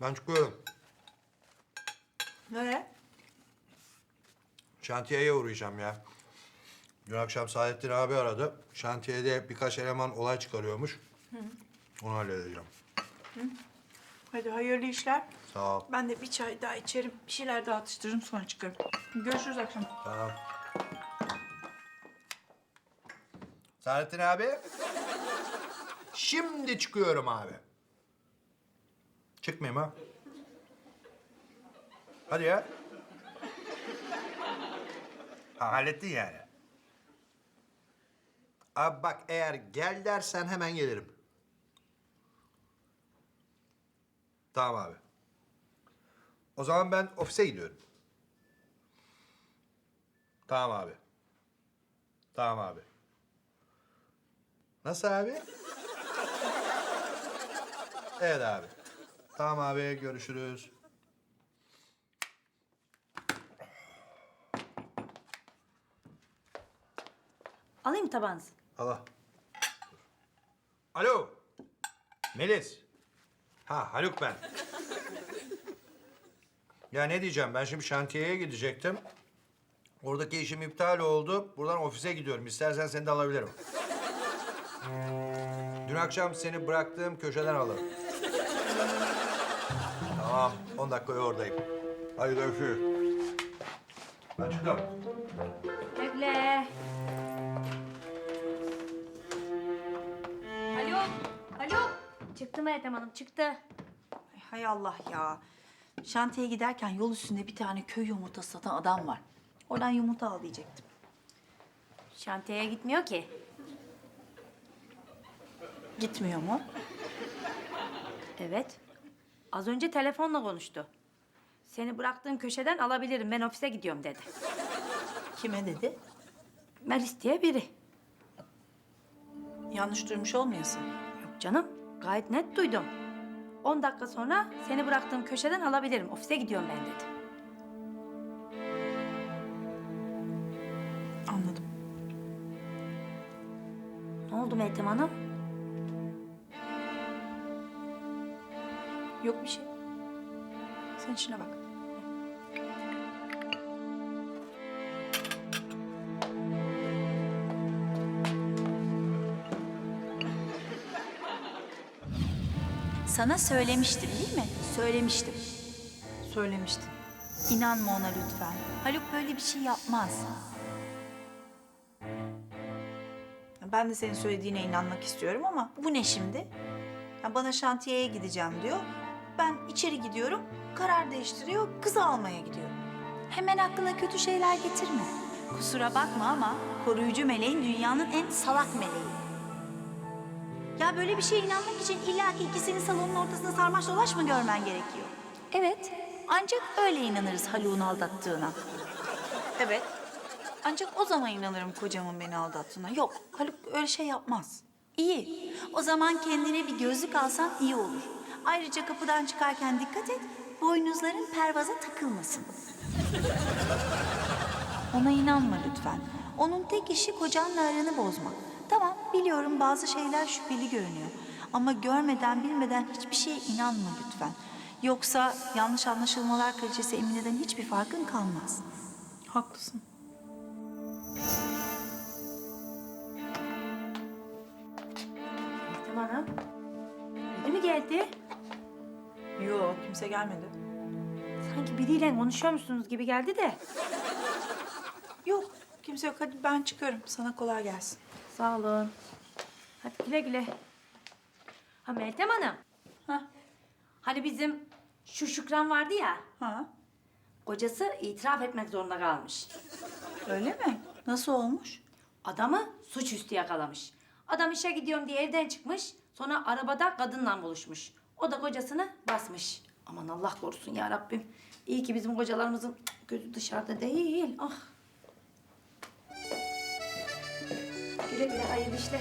Ben çıkıyorum. Nereye? Şantiyeye uğrayacağım ya. Dün akşam Saadettin abi aradı. Şantiyede birkaç eleman olay çıkarıyormuş. Onu halledeceğim. Hadi hayırlı işler. Sağ ol. Ben de bir çay daha içerim. Bir şeyler daha atıştırırım sonra çıkarım. Görüşürüz akşam. Tamam. Saadettin abi. Şimdi çıkıyorum abi. Çıkmayayım ha. Hadi ya. Ha, hallettin yani. Abi bak eğer gel dersen hemen gelirim. Tamam abi. O zaman ben ofise gidiyorum. Tamam abi. Tamam abi. Nasıl abi? Evet abi. Tamam abi görüşürüz. Alayım tabağınızı. Allah. Alo. Melis. Ha Haluk ben. Ya ne diyeceğim ben şimdi şantiyeye gidecektim. Oradaki işim iptal oldu. Buradan ofise gidiyorum. İstersen seni de alabilirim. Dün akşam seni bıraktığım köşeden alırım. Tamam. 10 dakikaya oradayım. Hadi görüşürüz. Ben çıktım. Bekle. Alo, alo. Çıktı mı Ethem Hanım, çıktı. Ay, hay Allah ya. Şantiyeye giderken yol üstünde bir tane köy yumurtası satan adam var. Oradan yumurta al diyecektim. Şantiyeye gitmiyor ki. Gitmiyor mu? Evet. Az önce telefonla konuştu. Seni bıraktığım köşeden alabilirim, ben ofise gidiyorum dedi. Kime dedi? Melis diye biri. Yanlış duymuş olmayasın. Yok canım, gayet net duydum. 10 dakika sonra seni bıraktığım köşeden alabilirim, ofise gidiyorum ben dedi. Anladım. Ne oldu Meltem Hanım? Yok bir şey. Sen işine bak. Sana söylemiştim değil mi? Söylemiştim. Söylemiştin. İnanma ona lütfen. Haluk böyle bir şey yapmaz. Ben de senin söylediğine inanmak istiyorum ama bu ne şimdi? Ya bana şantiyeye gideceğim diyor. Ben içeri gidiyorum, karar değiştiriyor, kızı almaya gidiyor. Hemen aklına kötü şeyler getirme. Kusura bakma ama koruyucu meleğin dünyanın en salak meleği. Ya böyle bir şeye inanmak için illa ki ikisini salonun ortasında sarmaş dolaş mı görmen gerekiyor? Evet, ancak öyle inanırız Haluk'un aldattığına. Evet, ancak o zaman inanırım kocamın beni aldattığına. Yok, Haluk öyle şey yapmaz. İyi. O zaman kendine bir gözlük alsan iyi olur. Ayrıca kapıdan çıkarken dikkat et, boynuzların pervaza takılmasın. Ona inanma lütfen. Onun tek işi kocanla aranı bozmak. Tamam, biliyorum bazı şeyler şüpheli görünüyor. Ama görmeden bilmeden hiçbir şeye inanma lütfen. Yoksa yanlış anlaşılmalar kraliçesi Emine'den hiçbir farkın kalmaz. Haklısın. Hanım. Biri mi geldi? Yok, kimse gelmedi. Sanki biriyle konuşuyormuşsunuz gibi geldi de. Yok, kimse yok. Hadi ben çıkıyorum. Sana kolay gelsin. Sağ olun. Hadi güle güle. Ha Meltem Hanım. Ha, Hani bizim şu Şükran vardı ya. ha. Kocası itiraf etmek zorunda kalmış. Öyle mi? Nasıl olmuş? Adamı suçüstü yakalamış. Adam işe gidiyorum diye evden çıkmış. Sonra arabada kadınla buluşmuş. O da kocasını basmış. Aman Allah korusun ya Rabbim. İyi ki bizim kocalarımızın gözü dışarıda değil. Ah. Güle güle hayırlı işler.